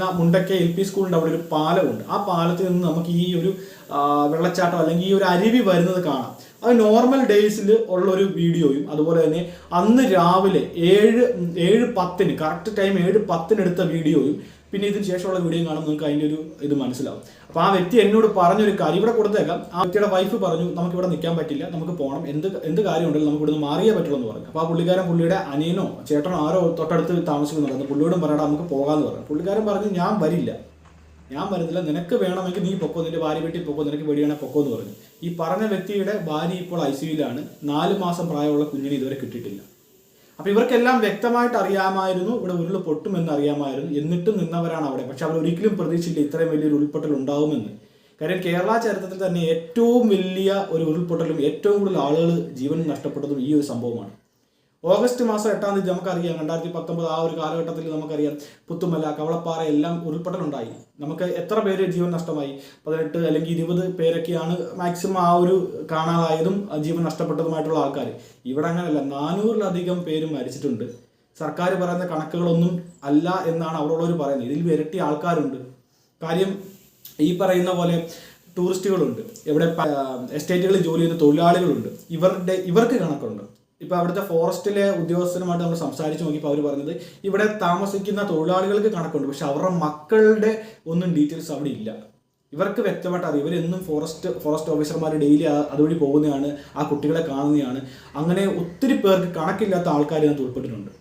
മുണ്ടക്കെ L P സ്കൂളിന്റെ അവിടെ ഒരു പാലമുണ്ട്. ആ പാലത്തിൽ നിന്ന് നമുക്ക് ഈ ഒരു വെള്ളച്ചാട്ടം അല്ലെങ്കിൽ ഈ ഒരു അരുവി വരുന്നത് കാണാം. അത് നോർമൽ ഡേയ്സിൽ ഉള്ള ഒരു വീഡിയോയും അതുപോലെ തന്നെ അന്ന് രാവിലെ ഏഴ് ഏഴ് പത്തിന് കറക്റ്റ് ടൈം ഏഴ് പത്തിന് എടുത്ത വീഡിയോയും പിന്നെ ഇതിന് ശേഷമുള്ള വീഡിയോ കാണുമ്പോൾ നിങ്ങൾക്ക് അതിന്റെ ഒരു ഇത് മനസ്സിലാവും. അപ്പോൾ ആ വ്യക്തി എന്നോട് പറഞ്ഞൊരു കാര്യം ഇവിടെ കൊടുത്തേക്കാം. ആ വ്യക്തിയുടെ വൈഫ് പറഞ്ഞു നമുക്ക് ഇവിടെ നിൽക്കാൻ പറ്റില്ല. നമുക്ക് പോകണം എന്ത് എന്ത് കാര്യം കാര്യമുണ്ടെങ്കിലും നമുക്ക് ഇവിടുന്ന് മാറിയേ പറ്റുള്ളൂ എന്ന് പറഞ്ഞു. അപ്പോൾ ആ പുള്ളിക്കാരൻ പുള്ളിയുടെ അനിയനോ ചേട്ടനോ ആരോ തൊട്ടടുത്ത് താമസിക്കുന്നുണ്ട്. പുള്ളിയോടും പറയണം നമുക്ക് പോകാമെന്ന് പറഞ്ഞു. പുള്ളിക്കാരൻ പറഞ്ഞു ഞാൻ വരില്ല. ഞാൻ വരുന്നില്ല നിനക്ക് വേണമെങ്കിൽ നീ പൊക്കോ. നിന്റെ ഭാര്യ വീട്ടിൽ പൊക്കോ. നിനക്ക് വെടിയാണെ പൊക്കോ എന്ന് പറഞ്ഞു. ഈ പറഞ്ഞ വ്യക്തിയുടെ ഭാര്യ ഇപ്പോൾ ഐ സിയുലാണ് നാല് മാസം പ്രായമുള്ള കുഞ്ഞിനെ ഇതുവരെ കിട്ടിയിട്ടില്ല. അപ്പൊ ഇവർക്കെല്ലാം വ്യക്തമായിട്ട് അറിയാമായിരുന്നു ഇവിടെ ഉരുൾ പൊട്ടുമെന്ന് അറിയാമായിരുന്നു എന്നിട്ടും നിന്നവരാണ് അവിടെ. പക്ഷെ അവർ ഒരിക്കലും പ്രതീക്ഷിച്ചില്ല ഇത്രയും വലിയൊരു ഉരുൾപൊട്ടൽ ഉണ്ടാവുമെന്ന്. കാര്യം കേരള ചരിത്രത്തിൽ തന്നെ ഏറ്റവും വലിയ ഒരു ഉരുൾപൊട്ടലും ഏറ്റവും കൂടുതൽ ആളുകൾ ജീവൻ നഷ്ടപ്പെട്ടതും ഈ ഒരു സംഭവമാണ്. ഓഗസ്റ്റ് മാസം എട്ടാം തീയതി നമുക്കറിയാം രണ്ടായിരത്തി പത്തൊമ്പത് ആ ഒരു കാലഘട്ടത്തിൽ നമുക്കറിയാം. പുത്തുമല കവളപ്പാറ എല്ലാം ഉരുൾപൊട്ടലുണ്ടായി. നമുക്ക് എത്ര പേര് ജീവൻ നഷ്ടമായി? പതിനെട്ട് അല്ലെങ്കിൽ ഇരുപത് പേരൊക്കെയാണ് മാക്സിമം ആ ഒരു കാണാതായതും ജീവൻ നഷ്ടപ്പെട്ടതുമായിട്ടുള്ള ആൾക്കാർ ഇവിടെ അങ്ങനെയല്ല നാനൂറിലധികം പേര് മരിച്ചിട്ടുണ്ട്. സർക്കാർ പറയുന്ന കണക്കുകളൊന്നും അല്ല എന്നാണ് അവരുള്ളവർ പറയുന്നത്. ഇതിൽ ഇരട്ടി ആൾക്കാരുണ്ട്. കാര്യം ഈ പറയുന്ന പോലെ ടൂറിസ്റ്റുകളുണ്ട്. ഇവിടെ എസ്റ്റേറ്റുകളിൽ ജോലി ചെയ്യുന്ന തൊഴിലാളികളുണ്ട്. ഇവരുടെ ഇവർക്ക് കണക്കുണ്ട്. ഇപ്പൊ അവിടുത്തെ ഫോറസ്റ്റിലെ ഉദ്യോഗസ്ഥരുമായിട്ട് നമ്മൾ സംസാരിച്ചു നോക്കിയപ്പോൾ അവർ പറഞ്ഞത് ഇവിടെ താമസിക്കുന്ന തൊഴിലാളികൾക്ക് കണക്കുണ്ട് പക്ഷെ അവരുടെ മക്കളുടെ ഒന്നും ഡീറ്റെയിൽസ് അവിടെ ഇല്ല. ഇവർക്ക് വ്യക്തമായിട്ട് അറിയാം. ഇവരെന്നും ഫോറസ്റ്റ് ഫോറസ്റ്റ് ഓഫീസർമാർ ഡെയിലി അതുവഴി പോകുന്നതാണ് ആ കുട്ടികളെ കാണുന്നതാണ്. അങ്ങനെ ഒത്തിരി പേർക്ക് കണക്കില്ലാത്ത ആൾക്കാർ ഇതിനകത്ത് ഉൾപ്പെട്ടിട്ടുണ്ട്.